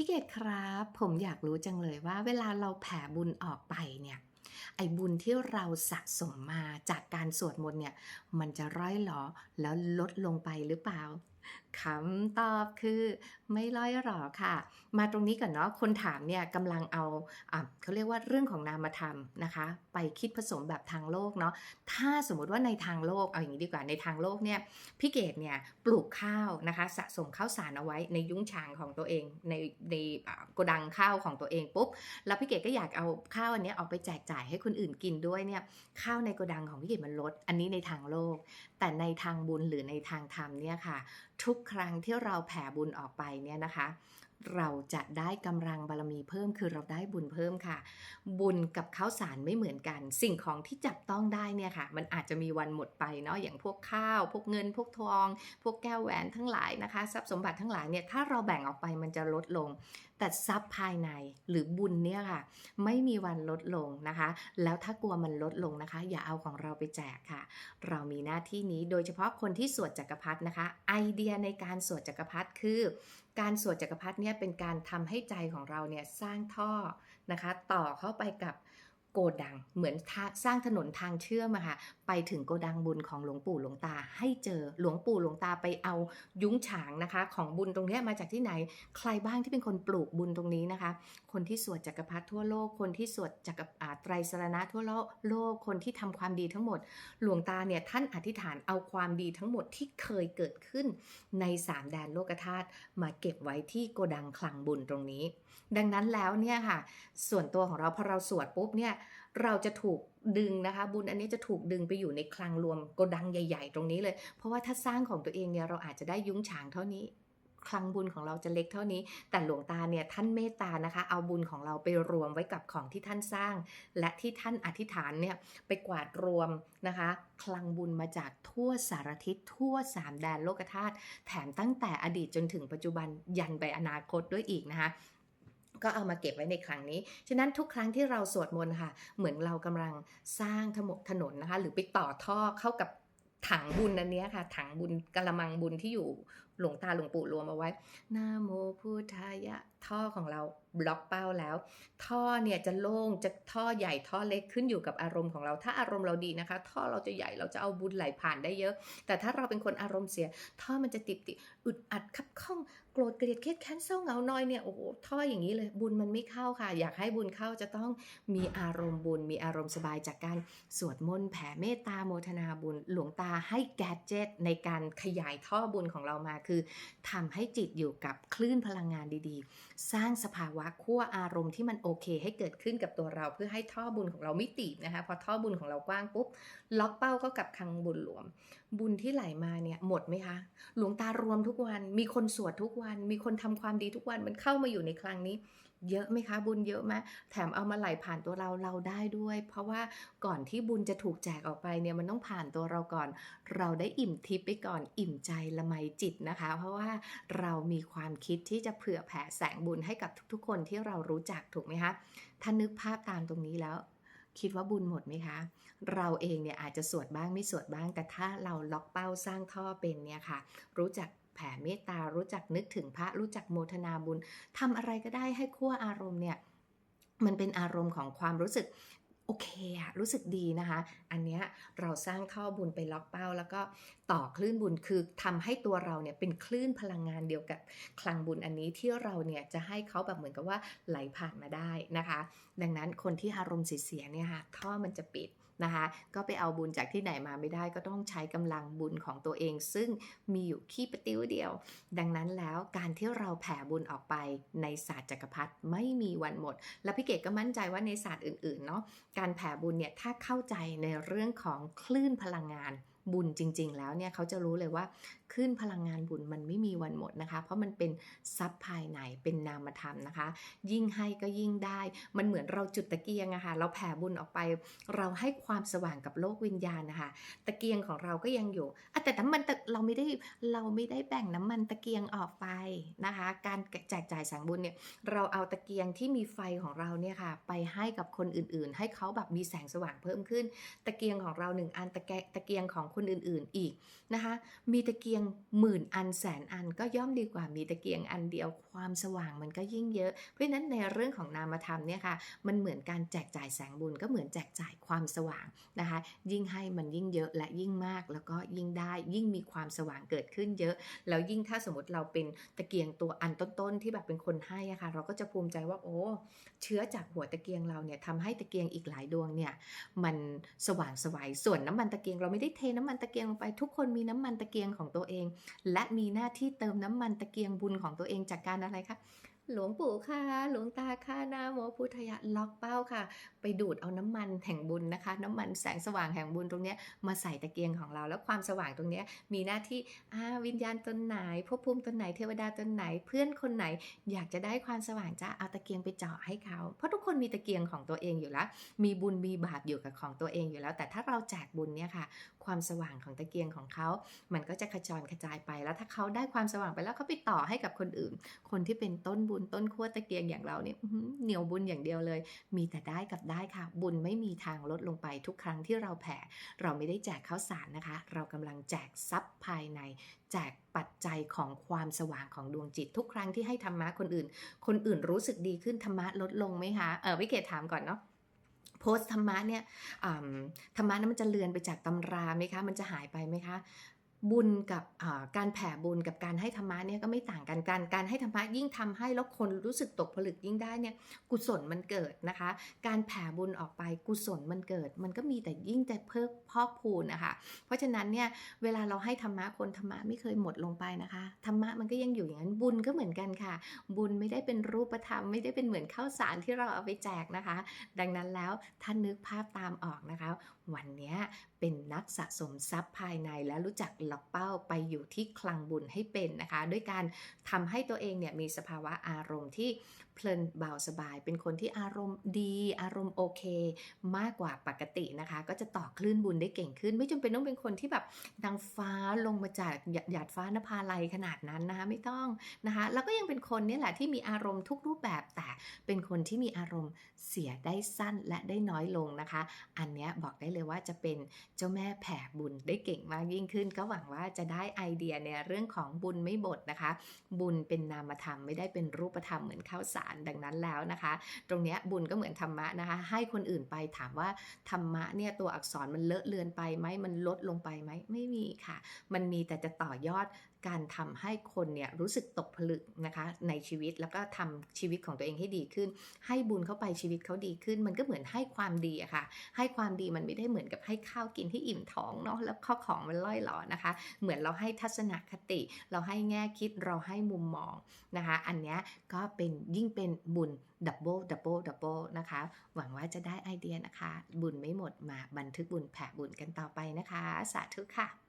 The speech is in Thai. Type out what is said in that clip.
พี่เกดครับ ผมอยากรู้จังเลยว่า เวลาเราแผ่บุญออกไปเนี่ย ไอ้บุญที่เราสะสมมาจากการสวดมนต์เนี่ย มันจะร้อยหรอแล้วลดลงไปหรือเปล่า คำตอบคือไม่ร่อยหรอค่ะ มาตรงนี้ก่อนเนาะคนถามเนี่ยกำลังเอาอเขาเรียกว่าเรื่องของนามธรรมนะคะ ไปคิดผสมแบบทางโลกเนาะถ้าสมมติว่าในทางโลกเอาอย่างนี้ดีกว่าในทางโลกเนี่ยพี่เกดเนี่ยปลูกข้าวนะคะ สะสมข้าวสารเอาไว้ในยุ้งฉางของตัวเอง ในในโกดังข้าวของตัวเองปุ๊บแล้วพี่เกดก็อยากเอาข้าวอันนี้ออกไปแจกจ่ายให้คนอื่นกินด้วยเนี่ยข้าวในโกดังของพี่เกดมันลด อันนี้ในทางโลก แต่ในทางบุญหรือในทางธรรมเนี่ยค่ะทุกครั้งที่เราแผ่บุญออกไปเนี่ยนะคะ เราจะได้กำลังบารมีเพิ่มคือเราได้บุญเพิ่มค่ะ บุญกับข้าวสารไม่เหมือนกัน สิ่งของที่จับต้องได้เนี่ยค่ะ มันอาจจะมีวันหมดไปเนาะอย่างพวกข้าว พวกเงิน พวกทอง พวกแก้วแหวนทั้งหลายนะคะ ทรัพย์สมบัติทั้งหลายเนี่ยถ้าเราแบ่งออกไปมันจะลดลง แต่ทรัพย์ภายในหรือบุญเนี่ยค่ะ ไม่มีวันลดลงนะคะ แล้วถ้ากลัวมันลดลงนะคะ อย่าเอาของเราไปแจกค่ะ เรามีหน้าที่นี้โดยเฉพาะคนที่สวดจักรพรรดินะคะ ไอเดียในการสวดจักรพรรดิคือ การสวดจักรพรรดิเนี่ยเป็นการทำให้ใจของเราเนี่ยสร้างท่อนะคะ ต่อเข้าไปกับ โกดังเหมือนสร้างถนนทางเชื่อมอะค่ะไปถึงโกดังบุญของหลวงปู่หลวงตา ให้เจอหลวงปู่หลวงตาไปเอายุ้งฉางนะคะ ของบุญตรงนี้มาจากที่ไหน ใครบ้างที่เป็นคนปลูกบุญตรงนี้นะคะ คนที่สวดจักรพรรดิทั่วโลก คนที่สวดจักรไตรสรณะทั่วโลกคนที่ทำความดีทั้งหมด หลวงตาเนี่ยท่านอธิษฐานเอาความดีทั้งหมดที่เคยเกิดขึ้นในสามแดนโลกธาตุมาเก็บไว้ที่โกดังคลังบุญตรงนี้ดังนั้นแล้วเนี่ยค่ะ ส่วนตัวของเราพอเราสวดปุ๊บเนี่ยเราจะถูกดึงนะคะ บุญอันนี้จะถูกดึงไปอยู่ในคลังรวมโกดังใหญ่ ๆ ตรงนี้เลย เพราะว่าถ้าสร้างของตัวเองเนี่ยเราอาจจะได้ยุ้งฉางเท่านี้คลังบุญของเราจะเล็กเท่านี้ แต่หลวงตาเนี่ยท่านเมตตานะคะ เอาบุญของเราไปรวมไว้กับของที่ท่านสร้าง และที่ท่านอธิษฐานเนี่ยไปกวาดรวมนะคะ คลังบุญมาจากทั่วสารทิศทั่วสามแดนโลกธาตุแถมตั้งแต่อดีตจนถึงปัจจุบันยันไปอนาคตด้วยอีกนะคะ ก็เอามาเก็บไว้ในครั้งนี้ ฉะนั้นทุกครั้งที่เราสวดมนต์ค่ะ เหมือนเรากำลังสร้างถมถนนนะคะ หรือไปต่อท่อเข้ากับถังบุญอันนี้ค่ะ ถังบุญกะละมังบุญที่อยู่ หลวงตาหลวงปู่รวมเอาไว้นะโมพุทธายะ ท่อของเราบล็อกเป้าแล้ว ท่อเนี่ยจะโล่งจะท่อใหญ่ท่อเล็กขึ้นอยู่กับอารมณ์ของเรา ถ้าอารมณ์เราดีนะคะ ท่อเราจะใหญ่เราจะเอาบุญไหลผ่านได้เยอะ แต่ถ้าเราเป็นคนอารมณ์เสีย ท่อมันจะติดติดอึดอัดคับข้องโกรธเกลียดเครียดแค้นเศร้าเหงาน้อยเนี่ยโอ้โหท่ออย่างนี้เลยบุญมันไม่เข้าค่ะ อยากให้บุญเข้าจะต้องมีอารมณ์บุญ มีอารมณ์สบายจากการสวดมนต์แผ่เมตตาโมทนาบุญ หลวงตาให้แกดเจ็ตในการขยายท่อบุญของเรามาคือทำให้จิตอยู่กับคลื่นพลังงานดีๆ สร้างสภาวะขั้วอารมณ์ที่มันโอเค ให้เกิดขึ้นกับตัวเราเพื่อให้ท่อบุญของเราไม่ตีบนะคะพอท่อบุญของเรากว้างปุ๊บล็อกเป้าก็กับคังบุญหลวม บุญที่ไหลมาเนี่ยหมดไหมคะ หลวงตารวมทุกวันมีคนสวดทุกวัน มีคนทำความดีทุกวันมันเข้ามาอยู่ในครั้งนี้ เยอะไหมคะ บุญเยอะไหมแถมเอามาไหลผ่านตัวเราเราได้ด้วย เพราะว่าก่อนที่บุญจะถูกแจกออกไปเนี่ยมันต้องผ่านตัวเราก่อน เราได้อิ่มทิพย์ไปก่อนอิ่มใจละไมจิตนะคะ เพราะว่าเรามีความคิดที่จะเผื่อแผ่แสงบุญให้กับทุกๆ คนที่เรารู้จักถูกไหมคะถ้านึกภาพตามตรงนี้แล้วคิดว่าบุญหมดไหมคะ เราเองเนี่ยอาจจะสวดบ้างไม่สวดบ้าง แต่ถ้าเราล็อกเป้าสร้างท่อเป็นเนี่ยค่ะ รู้จัก แผ่เมตตารู้จักนึกถึงพระรู้จักโมทนาบุญทำอะไรก็ได้ให้ขั้วอารมณ์เนี่ยมันเป็นอารมณ์ของความรู้สึกโอเคอะรู้สึกดีนะคะ อันเนี้ยเราสร้างท่อบุญไปล็อกเป้า แล้วก็ต่อคลื่นบุญคือทำให้ตัวเราเนี่ยเป็นคลื่นพลังงานเดียวกับคลังบุญอันนี้ที่เราเนี่ยจะให้เขาแบบเหมือนกับว่าไหลผ่านมาได้นะคะ ดังนั้นคนที่อารมณ์เสียเนี่ยค่ะท่อมันจะปิด นะคะ ก็ไปเอาบุญจากที่ไหนมาไม่ได้ ก็ต้องใช้กำลังบุญของตัวเอง ซึ่งมีอยู่ขี้ปติ้วเดียว ดังนั้นแล้วการที่เราแผ่บุญออกไปในศาสตร์จักรพรรดิไม่มีวันหมด และพี่เกดก็มั่นใจว่าในศาสตร์อื่นๆเนาะการแผ่บุญเนี่ยถ้าเข้าใจในเรื่องของคลื่นพลังงาน บุญจริง ๆ แล้วเนี่ยเขาจะรู้เลยว่าคลื่นพลังงานบุญมันไม่มีวันหมดนะคะ เพราะมันเป็นทรัพย์ภายในเป็นนามธรรมนะคะ ยิ่งให้ก็ยิ่งได้ มันเหมือนเราจุดตะเกียงอะคะ่ะเราแผ่บุญออกไป เราให้ความสว่างกับโลกวิญญาณนะคะตะเกียงของเราก็ยังอยู่อแต่น้ำมันเราไม่ได้เราไม่ได้แบ่งน้ำมันตะเกียงออกไปนะคะ การแจกจ่ายแสงบุญเนี่ยเราเอาตะเกียงที่มีไฟของเราเนี่ยค่ะไปให้กับคนอื่นๆ ให้เขาแบบมีแสงสว่างเพิ่มขึ้น ตะเกียงของเราหนึ่งอันตะแกตะเกียงของคนอื่นๆอีกนะคะ มีตะเกียงหมื่นอันแสนอันก็ย่อมดีกว่ามีตะเกียงอันเดียวความสว่างมันก็ยิ่งเยอะ เพราะฉะนั้นในเรื่องของนามธรรมเนี่ยค่ะมันเหมือนการแจกจ่ายแสงบุญก็เหมือนแจกจ่ายความสว่างนะคะ ยิ่งให้มันยิ่งเยอะและยิ่งมากแล้วก็ยิ่งได้ยิ่งมีความสว่างเกิดขึ้นเยอะ แล้วยิ่งถ้าสมมติเราเป็นตะเกียงตัวอันต้นๆที่แบบเป็นคนให้อะค่ะเราก็จะภูมิใจว่าโอ้เชื้อจากหัวตะเกียงเราเนี่ยทำให้ตะเกียงอีกหลายดวงเนี่ยมันสว่างสวัยส่วนน้ำมันตะเกียงเราไม่ได้เทน้ำมันตะเกียงลงไป ทุกคนมีน้ำมันตะเกียงของตัวเอง และมีหน้าที่เติมน้ำมันตะเกียงบุญของตัวเองจากการอะไรคะ หลวงปู่ค่ะ หลวงตาค่ะนาโมพุทธยะล็อกเป้าค่ะ ไปดูดเอาน้ำมันแห่งบุญนะคะ น้ำมันแสงสว่างแห่งบุญตรงนี้มาใส่ตะเกียงของเรา แล้วความสว่างตรงนี้มีหน้าที่อาวิญญาณตนไหนภพภูมิตนไหนเทวดาตนไหนเพื่อนคนไหน อยากจะได้ความสว่างจะเอาตะเกียงไปเจาะให้เขา เพราะทุกคนมีตะเกียงของตัวเองอยู่แล้ว มีบุญมีบาปอยู่กับของตัวเองอยู่แล้ว แต่ถ้าเราแจกบุญเนี่ยค่ะ ความสว่างของตะเกียงของเขา มันก็จะกระจรกระจายไปแล้วถ้าเขาได้ความสว่างไปแล้วเขาไปต่อให้กับคนอื่น คนที่เป็นต้นบุญต้นขั้วตะเกียงอย่างเราเนี่ยเหนียวบุญอย่างเดียวเลย มีแต่ได้กับได้ค่ะ บุญไม่มีทางลดลงไปทุกครั้งที่เราแผ่ เราไม่ได้แจกข้าวสารนะคะ เรากำลังแจกทรัพย์ภายใน แจกปัจจัยของความสว่างของดวงจิต ทุกครั้งที่ให้ธรรมะคนอื่น คนอื่นรู้สึกดีขึ้นธรรมะลดลงไหมคะเออวิเกตถามก่อนเนาะโพสธรรมะเนี่ยธรรมะนั้นมันจะเลือนไปจากตำราไหมคะ มันจะหายไปไหมคะ บุญกับการแผ่บุญกับการให้ธรรมะเนี่ยก็ไม่ต่างกันการการให้ธรรมะยิ่งทำให้แล้วคนรู้สึกตกผลึกยิ่งได้เนี่ยกุศลมันเกิดนะคะ การแผ่บุญออกไปกุศลมันเกิด มันก็มีแต่ยิ่งแต่เพิ่มพอกพูนนะคะเพราะฉะนั้นเนี่ยเวลาเราให้ธรรมะคนธรรมะไม่เคยหมดลงไปนะคะธรรมะมันก็ยังอยู่อย่างนั้นบุญก็เหมือนกันค่ะ บุญไม่ได้เป็นรูปธรรมไม่ได้เป็นเหมือนข้าวสารที่เราเอาไปแจกนะคะ ดังนั้นแล้วท่านนึกภาพตามออกนะคะ วันเนี้ยเป็นนักสะสมทรัพย์ภายในและรู้จักหล็อกเป้าไปอยู่ที่คลังบุญให้เป็นนะคะ ด้วยการทำให้ตัวเองเนี่ยมีสภาวะอารมณ์ที่เพลินเบาสบาย เป็นคนที่อารมณ์ดี อารมณ์โอเค มากกว่าปกตินะคะ ก็จะต่อคลื่นบุญได้เก่งขึ้น ไม่จำเป็นต้องเป็นคนที่แบบนางฟ้าลงมาจากหยาหยาดฟ้านภาลัยขนาดนั้นนะคะไม่ต้องนะคะแล้วก็ยังเป็นคนเนี่ยแหละที่มีอารมณ์ทุกรูปแบบแต่เป็นคนที่มีอารมณ์เสียได้สั้นและได้น้อยลงนะคะ อันเนี้ยบอกได้เลยว่าจะเป็น เจ้าแม่แผ่บุญได้เก่งมากยิ่งขึ้น ก็หวังว่าจะได้ไอเดียในเรื่องของบุญไม่บดนะคะ บุญเป็นนามธรรมไม่ได้เป็นรูปธรรมเหมือนข้าวสารดังนั้นแล้วนะคะ ตรงนี้บุญก็เหมือนธรรมะนะคะ ให้คนอื่นไปถามว่าธรรมะเนี่ยตัวอักษรมันเลอะเลือนไปไหมมันลดลงไปไหมไม่มีค่ะ มันมีแต่จะต่อยอดการทำให้คนเนี่ยรู้สึกตกผลึกนะคะในชีวิตแล้วก็ทำชีวิตของตัวเองให้ดีขึ้น ให้บุญเข้าไปชีวิตเขาดีขึ้น มันก็เหมือนให้ความดีอะค่ะ ให้ความดีมันไม่ได้เหมือนกับให้ข้าวกินที่อิ่มท้องเนาะแล้วข้อของมันล่อยหลอนะคะ เหมือนเราให้ทัศนคติ เราให้แง่คิดเราให้มุมมองนะคะ อันนี้ก็เป็นยิ่งเป็นบุญดับเบิลดับเบิลดับเบิลนะคะ หวังว่าจะได้ไอเดียนะคะ บุญไม่หมดมาบันทึกบุญแผ่บุญกันต่อไปนะคะ สาธุค่ะ